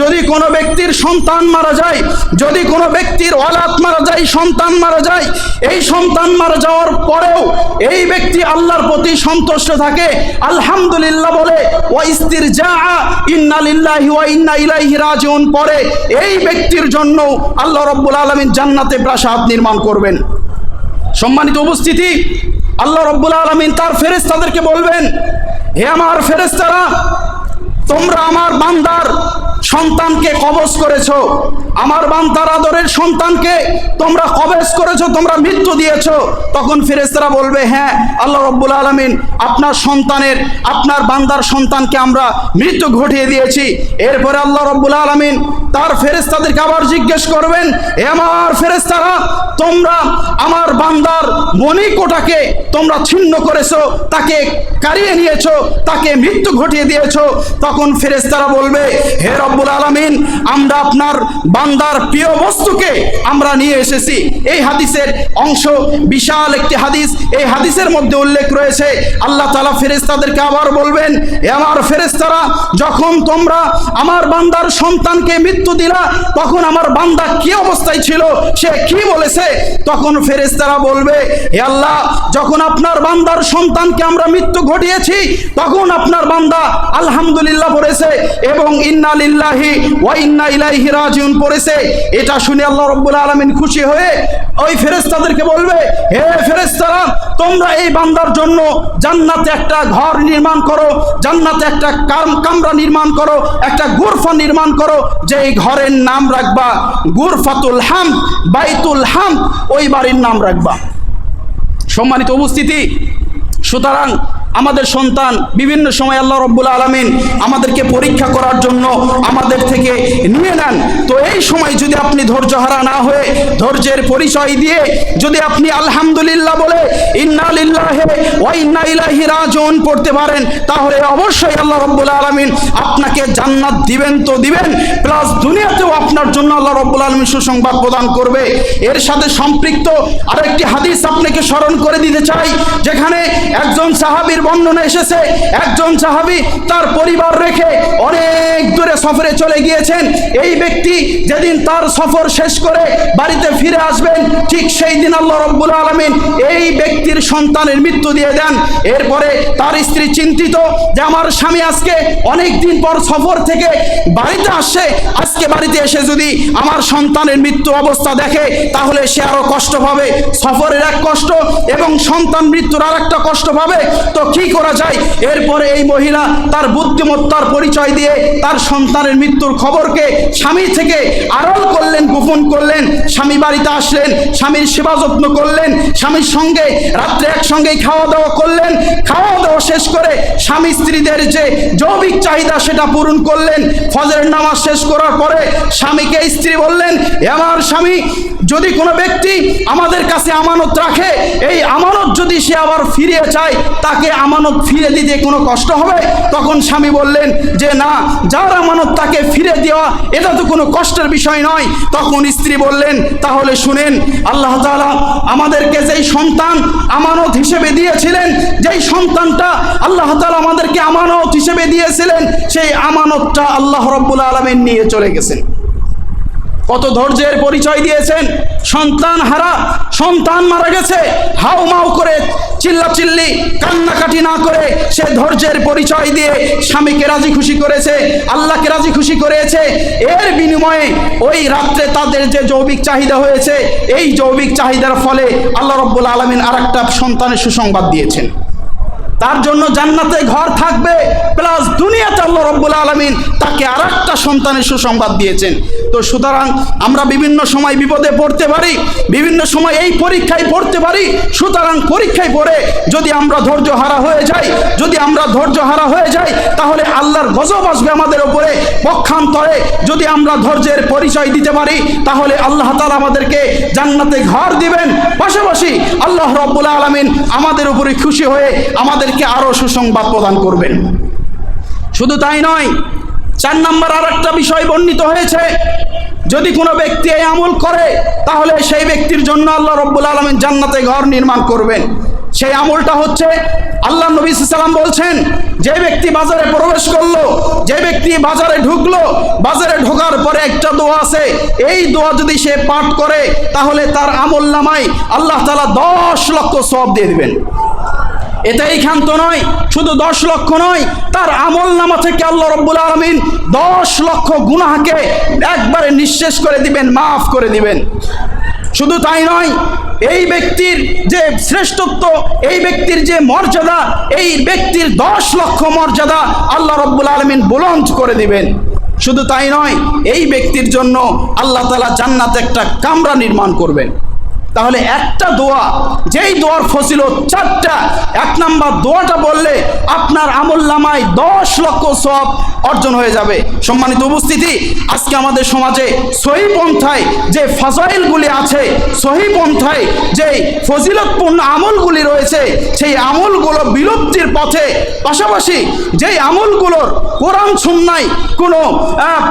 যদি কোনো ব্যক্তির সন্তান মারা যায়, যদি কোনো ব্যক্তির অলাত মারা যায়, সন্তান মারা যায়, এই সন্তান মারা যাওয়ার পরেও এই ব্যক্তি আল্লাহর প্রতি সন্তুষ্ট থাকে, আলহামদুলিল্লাহ বলে ও স্ত্রীর যা ইন্না লিল্লাহি ওয়া ইন্না ইলাইহি রাজিউন পরে এই ব্যক্তির জন্য আল্লাহ রব্বুল আলামিন জান্নাতে প্রাসাদ নির্মাণ করবেন। সম্মানিত উপস্থিতি, আল্লাহ রব্বুল আলমিন তার ফেরেস্তাদেরকে বলবেন, হে আমার ফেরেস্তারা তোমরা আমার বান্দার সন্তানকে কবজ করেছ। আমার বান্দার আদরের সন্তানকে তোমরা কবজ করেছ, তোমরা মৃত্যু দিয়েছ। তখন ফেরেস্তারা বলবে হ্যাঁ আল্লাহ রব্বুল আলমিন আপনার সন্তানের, আপনার বান্দার সন্তানকে আমরা মৃত্যু ঘটিয়ে দিয়েছি। এরপরে আল্লাহ রব্বুল আলমিন তার ফেরেস্তাদেরকে আবার জিজ্ঞেস করবেন হে আমার ফেরেস্তারা তোমরা আমার বান্দার মণিকোটাকে তোমরা ছিন্ন করেছ, তাকে কারিয়ে নিয়েছো, তাকে মৃত্যু ঘটিয়ে দিয়েছ? তখন ফেরেস্তারা বলবে, হে রব্বুল আলমিন, আমরা আপনার বান্দার প্রিয় বস্তুকে আমরা নিয়ে এসেছি। এই হাদিসের অংশ, বিশাল একটি হাদিস। এই হাদিসের মধ্যে উল্লেখ রয়েছে, আল্লাহ তালা ফেরেস্তাদেরকে আবার বলবেন হে আমার ফেরেস্তারা যখন তোমরা আমার বান্দার সন্তানকে মৃত্যু দিলা, তখন আমার বান্দা কি অবস্থায় ছিল, সে কি বলেছে? তখন ফেরেস্তারা বলবে, হে আল্লাহ, যখন আপনার বান্দার সন্তানকে আমরা মৃত্যু ঘটিয়েছি, তখন আপনার বান্দা আলহামদুলিল্লাহ পড়েছে এবং ইন্না লিল্লাহি ওয়া ইন্না ইলাইহি রাজিউন পড়েছে। এটা শুনে আল্লাহ রব্বুল আলামিন খুশি হয়ে ওই ফেরেস্তাদেরকে বলবে, হে ফেরেস্তারা তোমরা এই বান্দার জন্য জান্নাতে একটা ঘর নির্মাণ করো, জান্নাতে একটা কাম- কামরা নির্মাণ করো, একটা গুরফা নির্মাণ করো যে এই ঘরের নাম রাখবা গুরফাতুল হাম, বাইতুল হাম, ওই বাড়ির নাম রাখবা। সম্মানিত উপস্থিতি, সুতরাং আমাদের সন্তান বিভিন্ন সময় আল্লাহ রব্বুল আলমিন আমাদেরকে পরীক্ষা করার জন্য আমাদের থেকে নিয়ে নেন। তো এই সময় যদি আপনি ধৈর্য হারা না হয়ে ধৈর্যের পরিচয় দিয়ে যদি আপনি আলহামদুলিল্লাহ বলে ইন্না লিল্লাহে ওয়া পড়তে পারেন, তাহলে অবশ্যই আল্লাহ রব্বুল আলমিন আপনাকে জান্নাত দিবেন তো দিবেন। প্লাস দুনিয়াতেও আপনার জন্য আল্লাহ রব্বুল আলমিন সুসংবাদ প্রদান করবে। এর সাথে সম্পৃক্ত আরেকটি হাদিস আপনাকে স্মরণ করে দিতে চাই, যেখানে একজন সাহাবীর বর্ণনা এসেছে। একজন সাহাবী তার পরিবার রেখে অনেক দূরে সফরে চলে গিয়েছেন। এই ব্যক্তি যেদিন তার সফর শেষ করে বাড়িতে ফিরে আসবেন, ঠিক সেই দিন আল্লাহ রব্বুল আলমিন এই ব্যক্তির সন্তানের মৃত্যু দিয়ে দেন। এরপরে তার স্ত্রী চিন্তিত যে আমার স্বামী আজকে অনেক দিন পর সফর থেকে বাড়িতে আসছে আজকে বাড়িতে এসে যদি আমার সন্তানের মৃত্যু অবস্থা দেখে, তাহলে সে আরও কষ্ট পাবে। সফরের এক কষ্ট এবং সন্তান মৃত্যুর আর একটা কষ্ট পাবে। তো কি করা যায়? এরপরে এই মহিলা তার বুদ্ধিমত্তার পরিচয় দিয়ে তার সন্তানের মৃত্যুর খবরকে স্বামী থেকে আড়াল করলেন, গোপন করলেন, স্বামী বাড়িতে আসলেন, স্বামীর সেবা যত্ন করলেন, স্বামীর সঙ্গে রাত্রে একসঙ্গেই খাওয়া দাওয়া করলেন খাওয়া দাওয়া শেষ করে স্বামী স্ত্রীদের যে যৌবিক চাহিদা সেটা পূরণ করলেন, ফজরের নামাজ শেষ করার পরে স্বামীকে স্ত্রী বললেন, "এ আমার স্বামী, যদি কোনো ব্যক্তি আমাদের কাছে আমানত রাখে, এই আমানত যদি সে আবার ফিরিয়ে চায়, তাকে আমানত ফিরে দিতে কোনো কষ্ট হবে? তখন স্বামী বললেন যে, না, যার আমানত তাকে ফিরে দেওয়া, এটা তো কোনো কষ্টের বিষয় নয়। তখন স্ত্রী বললেন, তাহলে শুনেন, আল্লাহ তাআলা আমাদেরকে যেই সন্তান আমানত হিসেবে দিয়েছিলেন, যেই সন্তানটা আল্লাহ তালা আমাদেরকে আমানত হিসেবে দিয়েছিলেন, সেই আমানতটা আল্লাহ রব্বুল আলমিন নিয়ে চলে গেছেন। কত ধৈর্যের পরিচয় দিয়েছেন? সন্তান হারা, সন্তান মারা গেছে। হাউ মাউ করে চিল্লা চিল্লি কান্নাকাটি না করে সে ধৈর্যের পরিচয় দিয়ে স্বামীকে রাজি খুশি করেছে, আল্লাহকে রাজি খুশি করেছে। এর বিনিময়ে ওই রাত্রে তাদের যে যৌবিক চাহিদা হয়েছে, এই যৌবিক চাহিদার ফলে আল্লাহ রব্বুল আলমিন আর একটা সন্তানের সুসংবাদ দিয়েছেন। তার জন্য জান্নাতে ঘর থাকবে, প্লাস দুনিয়াতে আল্লাহ রব্বুল আলমিন তাকে আর একটা সন্তানের সুসংবাদ দিয়েছেন। তো সুতরাং আমরা বিভিন্ন সময় বিপদে পড়তে পারি, বিভিন্ন সময় এই পরীক্ষায় পড়তে পারি, সুতরাং পরীক্ষায় পড়ে যদি আমরা ধৈর্য হারা হয়ে যাই, যদি আমরা ধৈর্য হারা হয়ে যাই, তাহলে আল্লাহর গজব আসবে আমাদের উপরে পক্ষান্তরে। যদি আমরা ধৈর্যের পরিচয় দিতে পারি, তাহলে আল্লাহ তালা আমাদেরকে জান্নাতে ঘর দিবেন। পাশাপাশি আল্লাহ রব্বুল আলমিন আমাদের উপরে খুশি হয়ে আমাদেরকে আরও সুসংবাদ প্রদান করবেন। শুধু তাই নয়, চার নম্বর আর একটা বিষয় বর্ণিত হয়েছে। যদি কোনো ব্যক্তি এই আমল করে, তাহলে সেই ব্যক্তির জন্য আল্লাহ রব্বুল আলমিন জান্নাতে ঘর নির্মাণ করবেন। সেই আমলটা হচ্ছে, আল্লাহ নবী সাল্লাম বলছেন, যে ব্যক্তি বাজারে প্রবেশ করল, যে ব্যক্তি বাজারে ঢুকলো, বাজারে ঢোকার পরে একটা দোয়া আছে, এই দোয়া যদি সে পাঠ করে, তাহলে তার আমল নামায় আল্লাহ তালা দশ লক্ষ সব দিয়ে দিবেন। এটাই ক্ষান্ত নয়, শুধু দশ লক্ষ নয়, তার আমল নামা থেকে আল্লাহ রব্বুল আলমিন দশ লক্ষ গুনাহকে একবারে নিঃশেষ করে দিবেন, মাফ করে দিবেন। শুধু তাই নয়, এই ব্যক্তির যে শ্রেষ্ঠত্ব, এই ব্যক্তির যে মর্যাদা, এই ব্যক্তির দশ লক্ষ মর্যাদা আল্লাহ রব্বুল আলমিন বুলন্দ করে দিবেন। শুধু তাই নয়, এই ব্যক্তির জন্য আল্লাহ তালা জান্নাতে একটা কামরা নির্মাণ করবেন। তাহলে একটা দোয়া, যেই দোয়ার ফসিলত চারটা, এক নাম্বার দোয়াটা বললে আপনার আমল নামায় দশ লক্ষ সব অর্জন হয়ে যাবে। সম্মানিত উপস্থিতি, আজকে আমাদের সমাজে সহি পন্থায় যে ফাজাইলগুলি আছে, সহি পন্থায় যে ফজিলতপূর্ণ আমলগুলি রয়েছে, সেই আমলগুলো বিলুপ্তির পথে, পাশাপাশি যেই আমলগুলোর কোরআন সুন্নায় কোনো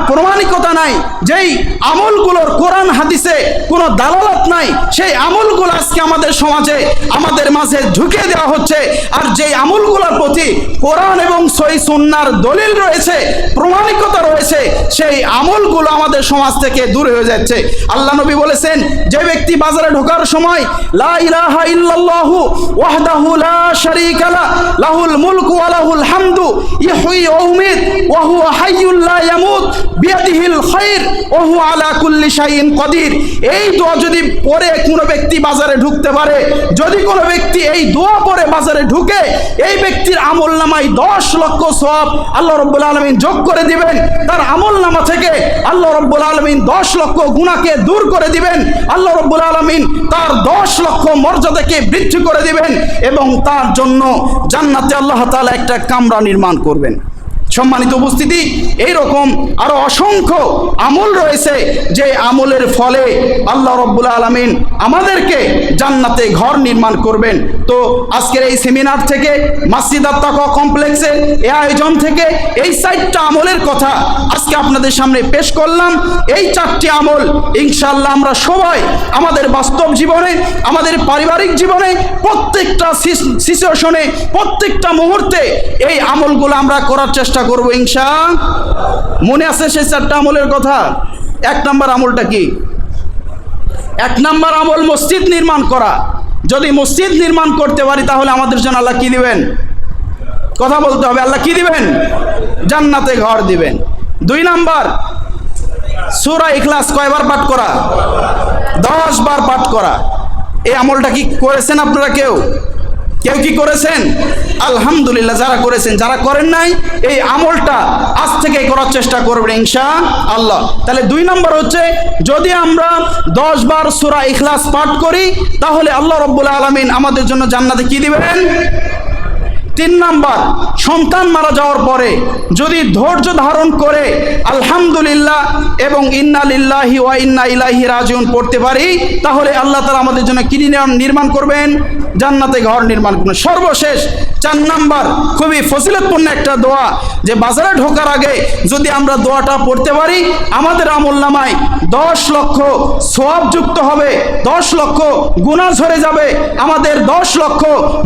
প্রমাণিকতা নাই, যেই আমলগুলোর কোরআন হাদিসে কোনো দালালত নাই, সেই আমলগুলো আজকে আমাদের সমাজে, আমাদের মাঝে ঢুকিয়ে দেওয়া হচ্ছে, আর যেই আমলগুলোর প্রতি কোরআন এবং সই সুন্নার দলিল রয়েছে, প্রমাণিকতা রয়েছে, সেই আমলগুলো আমাদের সমাজ থেকে দূরে হয়ে যাচ্ছে। আল্লাহ নবী বলেছেন, যে ব্যক্তি বাজারে ঢোকার সময়, লা ইলাহা ইল্লাল্লাহু ওয়াহদাহু লা শারীকা লা, লাহুল মুলকু ওয়া লাহুল হামদু ইহয়ি ওয়া ইউমীত ওয়া হুয়া হাইয়্যুল লা ইয়ামুত, বিয়াদিহিল খায়র ওয়া হুয়া আলা কুল্লি শাইইন কদির। এই দোয়া যদি পড়ে কোনো ব্যক্তি বাজারে ঢুকতে পারে। যদি কোনো ব্যক্তি এই দোয়া পড়ে বাজারে ঢুকে, এই ব্যক্তির আমল নামায় দশ লক্ষ সব আল্লাহ রব্বুল আলমিন যোগ করে দিবেন। তার আমল নামা থেকে আল্লাহ রব্বুল আলমিন দশ লক্ষ গুণাকে দূর করে দিবেন। আল্লাহ রব্বুল আলমিন তার দশ লক্ষ মর্যাদাকে বৃদ্ধি করে দিবেন এবং তার জন্য জান্নাতে আল্লাহ তাআলা একটা কামরা নির্মাণ করবেন। সম্মানিত উপস্থিতি, এইরকম আরও অসংখ্য আমল রয়েছে যে আমলের ফলে আল্লাহ রব্বুল আলমিন আমাদেরকে জান্নাতে ঘর নির্মাণ করবেন। তো আজকের এই সেমিনার থেকে মাসজিদ আত্মাকা কমপ্লেক্সের এই আয়োজন থেকে এই চারটা আমলের কথা আজকে আপনাদের সামনে পেশ করলাম। এই চারটি আমল ইনশাল্লাহ আমরা সবাই আমাদের বাস্তব জীবনে, আমাদের পারিবারিক জীবনে, প্রত্যেকটা সিচুয়েশনে, প্রত্যেকটা মুহূর্তে এই আমলগুলো আমরা করার চেষ্টা করব ইনশা। মনে আছে সেই চারটা আমলের কথা? এক নাম্বার আমলটা কি? এক নাম্বার আমল মসজিদ নির্মাণ করা। যদি মসজিদ নির্মাণ করতে পারি, তাহলে আমাদের জন্য আল্লাহ কি দিবেন? কথা বলতে হবে, আল্লাহ কি দিবেন? জান্নাতে ঘর দিবেন। দুই নাম্বার, সুরা ইখলাস কয়বার পাঠ করা? দশ বার পাঠ করা। এই আমলটা কি করেছেন আপনারা কেউ? কেউ কি করেছেন? আলহামদুলিল্লাহ যারা করেছেন, যারা করেন নাই, এই আমলটা আজ থেকে করার চেষ্টা করবেন ইনশা আল্লাহ। তাহলে দুই নম্বর হচ্ছে, যদি আমরা দশ বার সুরা ইখলাস পাঠ করি, তাহলে আল্লাহ রব্বুল আলমিন আমাদের জন্য জান্নাতে কি দিবেন? তিন নাম্বার, সন্তান মারা যাওয়ার পরে যদি ধৈর্য ধারণ করে আলহামদুলিল্লাহ এবং ইন্না লিল্লাহি ওয়া ইন্না ইলাহি রাজিউন পড়তে পারি, তাহলে আল্লাহ তালা আমাদের জন্য কি নির্মাণ- নির্মাণ করবেন? জান্নাতে ঘর নির্মাণ করবেন সর্বশেষ চার নাম্বার, খুবই ফজিলতপূর্ণ একটা দোয়া, যে বাজারে ঢোকার আগে যদি আমরা দোয়াটা পড়তে পারি, আমাদের আমল নামায় দশ লক্ষ সোয়াব যুক্ত হবে, দশ লক্ষ গুণা ঝরে যাবে, আমাদের দশ লক্ষ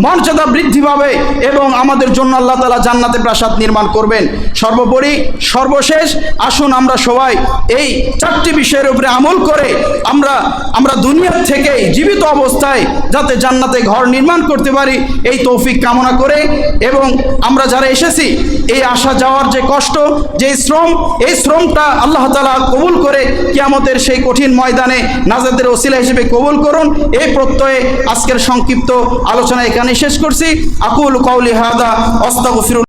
মর্যাদা বৃদ্ধি পাবে এবং আমাদের জন্য আল্লাহ তালা জান্নাতে প্রাসাদ নির্মাণ করবেন। সর্বোপরি, সর্বশেষ আসুন আমরা সবাই এই চারটি বিষয়ের উপরে আমল করে আমরা আমরা দুনিয়ার থেকে জীবিত অবস্থায় যাতে জান্নাতে ঘর নির্মাণ করতে পারি, এই তৌফিক কামনা করে এবং আমরা যারা এসেছি, এই আসা যাওয়ার যে কষ্ট যে শ্রম, এই শ্রমটা আল্লাহ তালা কবুল করে কিয়ামতের সেই কঠিন ময়দানে নাজাদের ওসিলা হিসেবে কবুল করুন। এই প্রত্যয়ে আজকের সংক্ষিপ্ত আলোচনা এখানে শেষ করছি। আকুল কৌলি হাদা অস্তাগফিরুল